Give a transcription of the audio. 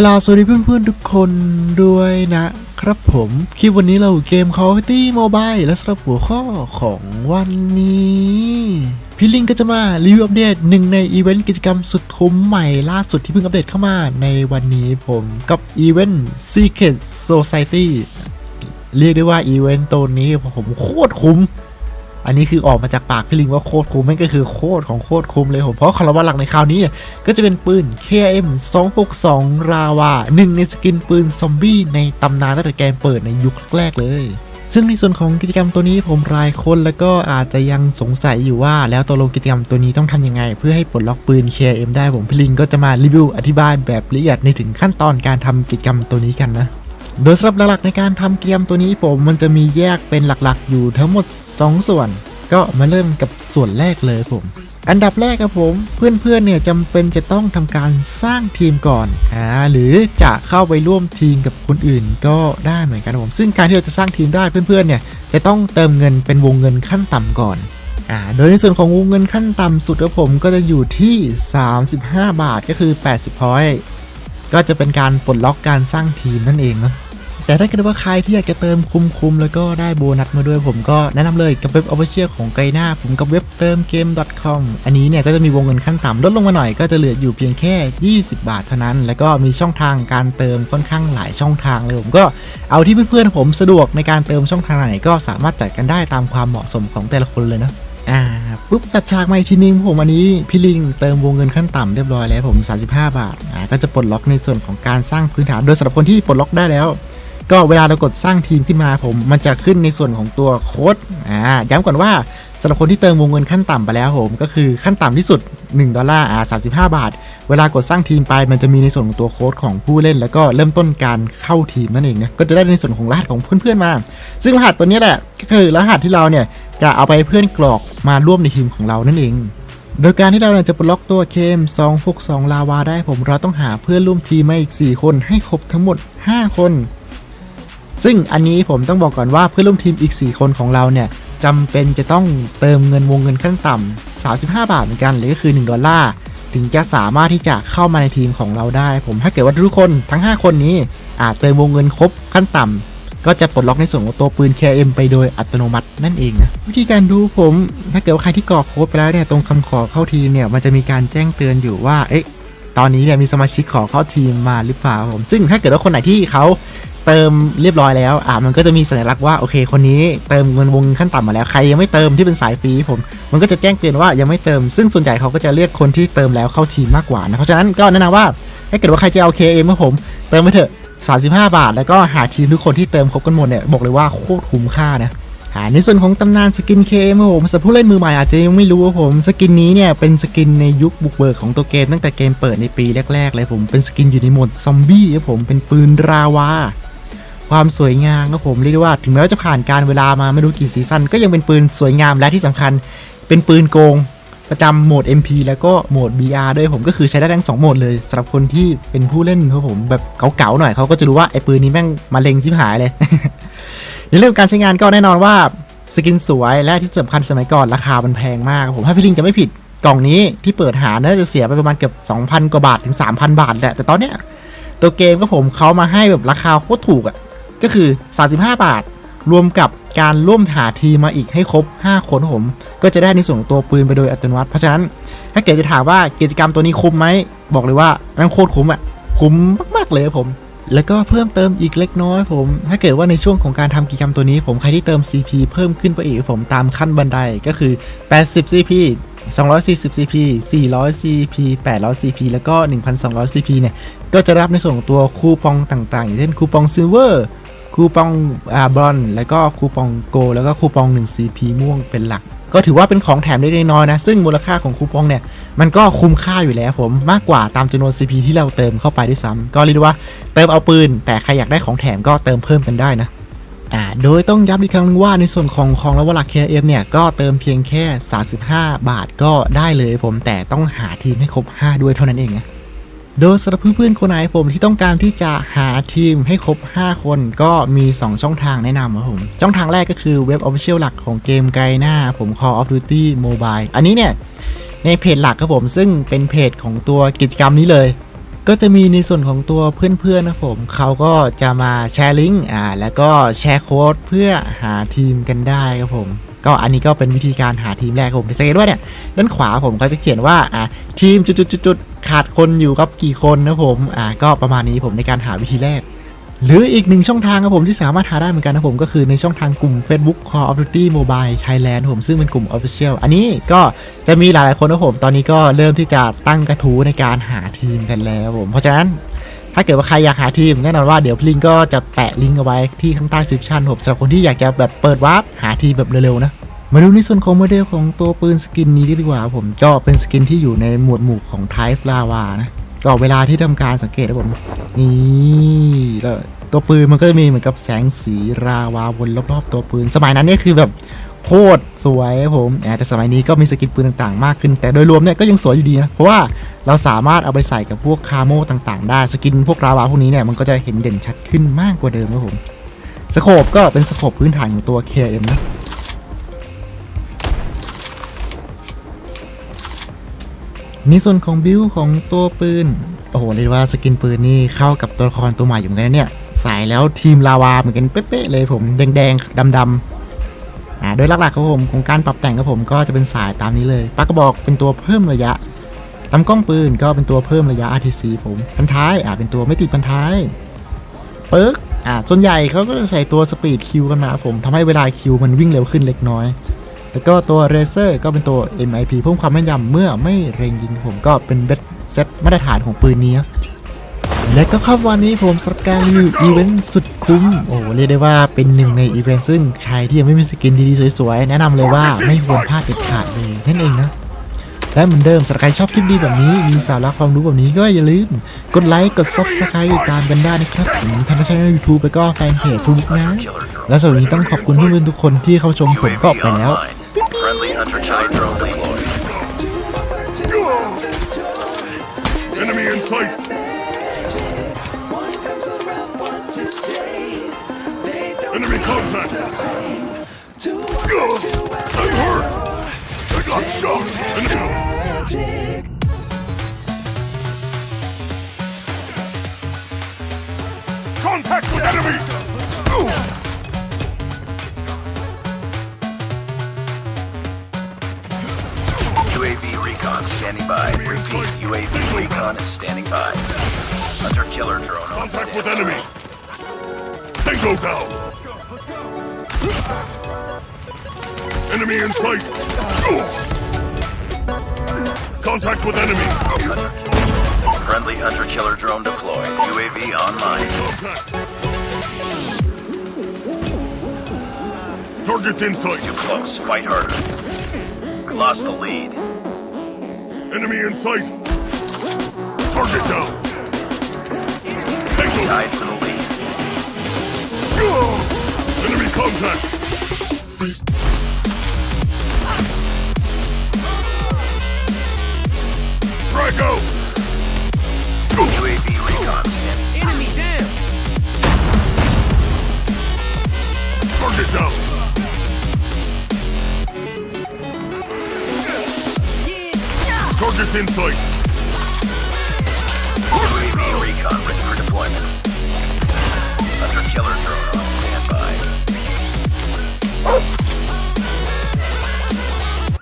กลาสวัสดีเพื่อนๆทุกคนด้วยนะครับผม คลิปวันนี้เราเกม Call of Duty Mobile และสำหรับหัวข้อของวันนี้พี่ลิงก็จะมารีวิวอัปเดตหนึ่งในอีเวนต์กิจกรรมสุดคุ้มใหม่ล่าสุดที่เพิ่งอัปเดตเข้ามาในวันนี้ผมกับอีเวนต์ Secret Society เรียกได้ว่าอีเวนต์ตัวนี้ผมโคตรคุ้ม อันนี้คือออกมาจากปากพี่ลิงว่าโคตรคุ้มม่งก็คือโคตรของโคตรคุ้มเลยผมเพราะคาร์บอนหลักในคราวนี้เนี่ยก็จะเป็นปืน KM 262 ราวาหนึ่งในสกินปืนซอมบี้ในตำนานตั้งแต่เกมเปิดในยุคแรกเลยซึ่งในส่วนของกิจกรรมตัวนี้ผมรายคนแล้วก็อาจจะยังสงสัยอยู่ว่าแล้วตัวลงกิจกรรมตัวนี้ต้องทำยังไง เพื่อให้ปลดล็อกปืน KM ได้ผมพี่ลิงก็จะมารีวิวอธิบายแบบละเอียดในถึงขั้นตอนการทำกิจกรรมตัวนี้กันนะ โดยสำหรับหลักๆในการทำเกมตัวนี้ผมมันจะมีแยกเป็นหลักๆ อยู่ทั้งหมด 2ส่วน ก็มาเริ่มกับส่วนแรกเลยผม อันดับแรกครับผม เพื่อนๆเนี่ยจำเป็นจะต้องทำการสร้างทีมก่อนอ่าหรือจะเข้าไปร่วมทีมกับคนอื่นก็ได้เหมือนกันครับผมซึ่งการที่เราจะสร้างทีมได้เพื่อนๆเนี่ยจะต้องเติมเงินเป็นวงเงินขั้นต่ำก่อนอ่าโดยในส่วนของวงเงินขั้นต่ำสุดครับผมก็จะอยู่ที่ 35 บาทก็คือ 80พอยต์ก็จะเป็นการปลดล็อกการสร้างทีมนั่นเองเนาะ แต่ถ้าเกิดว่าใครที่อยากจะเติมคุ้มๆแล้วก็ได้โบนัสมาด้วยผมก็แนะนำเลยกับเว็บออฟฟิเชียลของไกน่าผมกับเว็บเติมเกม .com อันนี้เนี่ยก็จะมีวงเงินขั้นต่ำลดลงมาหน่อยก็จะเหลืออยู่เพียงแค่ 20 บาทเท่านั้น แล้วก็มีช่องทางการเติมค่อนข้างหลายช่องทางเลยผมก็เอาที่เพื่อนๆผมสะดวกในการเติมช่องทางไหนก็สามารถจัดกันได้ตามความเหมาะสมของแต่ละคนเลยนะอ่าปุ๊บตัดฉากมาอีกทีนึงผมอันนี้พี่ลิงเติมวงเงินขั้นต่ำเรียบร้อยแล้วผม 35 บาทอ่าก็จะปลดล็อกในส่วนของการสร้างพื้นฐานโดยสำหรับคนที่ปลดล็อกได้แล้ว ก็เวลาเรากดสร้างทีมขึ้นมาผมมันจะขึ้นในส่วนของตัวโค้ดอ่าย้ำก่อนว่าสำหรับคนที่เติมวงเงินขั้นต่ำไปแล้วผมก็คือขั้นต่ำที่สุด 1 ดอลลาร์อ่า35บาท เวลากดสร้างทีมไปมันจะมีในส่วนของตัวโค้ดของผู้เล่น แล้วก็เริ่มต้นการเข้าทีมนั่นเองนะก็จะได้ในส่วนของรหัสของเพื่อนๆมา ซึ่งรหัสตัวนี้แหละก็คือรหัสที่เราเนี่ยจะเอาไปเพื่อนกรอกมาร่วมในทีมของเรานั่นเองโดยการที่เราจะปลดล็อกตัวเคม 2 6 2 ลาวาได้ผมเราต้องหาเพื่อนร่วมทีมมาอีก 4 คนให้ครบทั้งหมด 5 คน ซึ่งอันนี้ผมต้องบอกก่อนว่าเพื่อนร่วมทีมอีก 4 คนของเราเนี่ยจำเป็นจะต้องเติมเงินวงเงินขั้นต่ำ35 บาทเหมือนกันหรือก็คือ 1 ดอลลาร์ถึงจะสามารถที่จะเข้ามาในทีมของเราได้ ผมถ้าเกิดว่าทุกคนทั้ง 5 คนนี้อาจเติมวงเงินครบขั้นต่ำก็จะปลดล็อกในส่วนของตัวปืน KM ไปโดยอัตโนมัตินั่นเองนะวิธีการดูผมถ้าเกิดว่าใครที่กรอกโค้ดไปแล้วเนี่ยตรงคำขอเข้าทีมเนี่ยมันจะมีการแจ้งเตือนอยู่ว่าเอ๊ะตอนนี้เนี่ยมีสมาชิกขอเข้าทีมมาหรือเปล่าผมซึ่งถ้าเกิดว่าคนไหนที่เขา เติมเรียบร้อยแล้วอ่ามันก็จะมีสัญลักษณ์ว่าโอเค คนนี้เติมเงินวงขั้นต่ำมาแล้วใครยังไม่เติมที่เป็นสายฟรีผม มันก็จะแจ้งเตือนว่ายังไม่เติม ซึ่งส่วนใหญ่เขาก็จะเรียกคนที่เติมแล้วเข้าทีมมากกว่านะเพราะฉะนั้นก็แนะนำว่าถ้าเกิดว่าใครจะเอา KM มาผมเติมไปเถอะ 35 บาท แล้วก็หาทีมทุกคนที่เติมครบกันหมดเนี่ยบอกเลยว่าโคตรคุ้มค่านะหาในส่วนของตำนานสกินเคมผมสำหรับผู้เล่นมือใหม่อาจจะยังไม่รู้ว่าผมสกินนี้เนี่ยเป็นสกินในยุคบุกเบิกของตัวเกมตั้งแต่เกมเปิดในปีแรกๆเลยผมเป็นสกินอยู่ในหมดซอมบี้ครับผมเป็นปืนราวา ความสวยงามครับผมเรียกได้ว่าถึงแม้ว่าจะผ่านการเวลามาไม่รู้กี่ซีซั่นก็ยังเป็นปืนสวยงามและที่สำคัญ เป็นปืนโกงประจำโหมด MP แล้วก็โหมด BR ด้วยผมก็คือใช้ได้ทั้งสองโหมดเลยสำหรับคนที่เป็นผู้เล่นครับผมแบบเก๋าๆหน่อยเขาก็จะรู้ว่าไอ้ปืนนี้แม่งมาเลงชิบหายเลยในเรื่องการใช้งานก็แน่นอนว่าสกินสวยและที่สำคัญสมัยก่อนราคามันแพงมากครับผมถ้าพี่ลิงจะไม่ผิดกล่องนี้ที่เปิดหาน่าจะเสียไปประมาณเกือบ2,000 กว่าบาทถึง 3,000 บาทแหละแต่ตอนเนี้ยตัวเกมก็ผมเขามาให้แบบราคาโคตรถูกอะ่ะ ก็คือ 35 บาท รวมกับการร่วมหาทีมาอีกให้ครบ 5 คนผม ก็จะได้ในส่วนของตัวปืนไปโดยอัตโนมัติเพราะฉะนั้น ถ้าเกิดจะถามว่ากิจกรรมตัวนี้คุ้มไหม บอกเลยว่าแม่งโคตรคุ้มอะ คุ้มมากๆเลยผม แล้วก็เพิ่มเติมอีกเล็กน้อยผม ถ้าเกิดว่าในช่วงของการทำกิจกรรมตัวนี้ผมใครที่เติม CP เพิ่มขึ้นไปอีกผมตามขั้นบันไดก็คือ 80 CP 240 CP 400 CP 800 CP แล้วก็ 1,200 CP เนี่ย ก็จะรับในส่วนของตัวคูปองต่างๆ อย่างเช่นคูปองซิลเวอร์ คูปองอาบอนแล้วก็คูปองโก แล้วก็คูปอง 1 CP ม่วงเป็นหลัก ก็ถือว่าเป็นของแถมเล็กๆน้อยๆนะ ซึ่งมูลค่าของคูปองเนี่ย มันก็คุ้มค่าอยู่แล้วผมมากกว่าตามจำนวน CP ที่เราเติมเข้าไปด้วยซ้ำก็เรียกได้ว่าเติมเอาปืน แต่ใครอยากได้ของแถมก็เติมเพิ่มกันได้นะอ่าโดยต้องย้ำอีกครั้งนึงว่าในส่วนของของและวลัก KM เนี่ย ก็เติมเพียงแค่ 35 บาทก็ได้เลยผมแต่ต้องหาทีมให้ครบ 5 ด้วยเท่านั้นเองนะ โดยสำหรับเพื่อนๆคนไหนผมที่ต้องการที่จะหาทีมให้ครบ 5 คนก็มี 2 ช่องทางแนะนำครับผม ช่องทางแรกก็คือเว็บ Official หลักของเกมไกหน้า ผม Call of Duty Mobile อันนี้เนี่ย ในเพจหลักครับผมซึ่งเป็นเพจของตัวกิจกรรมนี้เลย ก็จะมีในส่วนของตัวเพื่อนๆนะครับผมเขาก็จะมาแชร์ลิงก์อ่าแล้วก็แชร์โค้ดเพื่อหาทีมกันได้ครับผมก็อันนี้ก็เป็นวิธีการหาทีมแรกครับผมสังเกตว่าเนี่ยด้านขวาผมเขาจะเขียนว่าอ่าทีมจุดๆ ขาดคนอยู่ครับกี่คนนะผมอ่าก็ประมาณนี้ผมในการหาวิธีแรก หรืออีกหนึ่งช่องทางครับผมที่สามารถหาได้เหมือนกันนะผมก็คือในช่องทางกลุ่ม Facebook Call of Duty Mobile Thailand ผมซึ่งเป็นกลุ่ม Official อันนี้ก็จะมีหลายๆคนนะผม ตอนนี้ก็เริ่มที่จะตั้งกระทู้ในการหาทีมกันแล้วผม เพราะฉะนั้นถ้าเกิดว่าใครอยากหาทีมแน่นอนว่าเดี๋ยวพลิงก็จะแปะลิงก์เอาไว้ที่ข้างใต้ซิปชั่นผมสำหรับคนที่อยากจะแบบเปิดวาร์ปหาทีมแบบเร็วๆนะ มาดูในส่วนของโมเดลของตัวปืนสกินนี้ดีกว่าผมก็เป็นสกินที่อยู่ในหมวดหมู่ของ Type Lava นะก็เวลาที่ทำการสังเกตนะผมนี่แล้วตัวปืนมันก็จะมีเหมือนกับแสงสีราวาวนรอบๆ ตัวปืน สมัยนั้นเนี่ยคือแบบโคตรสวยผมแต่สมัยนี้ก็มีสกินปืนต่างๆ มากขึ้น แต่โดยรวมเนี่ยก็ยังสวยอยู่ดีนะเพราะว่าเราสามารถเอาไปใส่กับพวกคาโมต่างๆ ได้สกินพวกราวาพวกนี้เนี่ยมันก็จะเห็นเด่นชัดขึ้นมากกว่าเดิมครับผมสโคปก็เป็นสโคปพื้นฐานของตัว KM นะ ในส่วนของบิวของตัวปืน โอ้โหเรียกว่าสกินปืนนี่เข้ากับตัวละครตัวใหม่อยู่เหมือนกันนะเนี่ยใส่แล้วทีมลาวาเหมือนกันเป๊ะๆเลยผมแดงๆดำๆอ่าโดยหลักๆครับผมของการปรับแต่งครับผมก็จะเป็นสายตามนี้เลยปากกระบอกเป็นตัวเพิ่มระยะลำกล้องปืนก็เป็นตัวเพิ่มระยะ RTC ผมพันท้ายอ่าเป็นตัวไม่ติดพันท้ายเปิร์กอ่าส่วนใหญ่เขาก็จะใส่ตัวสปีดคิวกันมาผมทำให้เวลาคิวมันวิ่งเร็วขึ้นเล็กน้อย แล้วก็ตัวเรเซอร์ก็เป็นตัว MIP เพิ่มความแม่นยำเมื่อไม่เร็งยิงผมก็เป็นเบสเซตมาตรฐานของปืนนี้ และก็ครับวันนี้ผมสำหรับการรีวิวอีเวนต์สุดคุ้ม โอ้เรียกได้ว่าเป็นหนึ่งในอีเวนต์ซึ่งใครที่ยังไม่มีสกินดีๆสวยๆ แนะนำเลยว่าไม่ควรพลาดเด็ดขาดเลยนั่นเองนะและเหมือนเดิมสำหรับใครชอบคลิปดีแบบนี้ มีสาระความรู้แบบนี้ก็อย่าลืม กดไลค์ กด subscribe ติดตามกันได้นะครับผมทางช่องยูทูบแล้วก็แฟนเพจทุกนะ และส่วนนี้ต้องขอบคุณเพื่อนๆทุกคนที่เข้าชมผมก็ไปแล้ว Sight! Enemy contact! I'm hurt! I got shot! Contact with enemy! UAV standing by. Repeat, UAV recon is standing by. Hunter killer drone on Contact with enemy! Tango down! Enemy in sight! Contact with enemy! Hunter. Friendly hunter killer drone deployed. UAV online. Contact! Target's in It's sight! too close. Fight harder. We lost the lead. Enemy in sight! Target down! Tango! Tied for the lead. Enemy contact! Frag out! UAV recon. Enemy down! Target down! Target's in sight! UAV recon ready for deployment. Hunter killer drone on standby.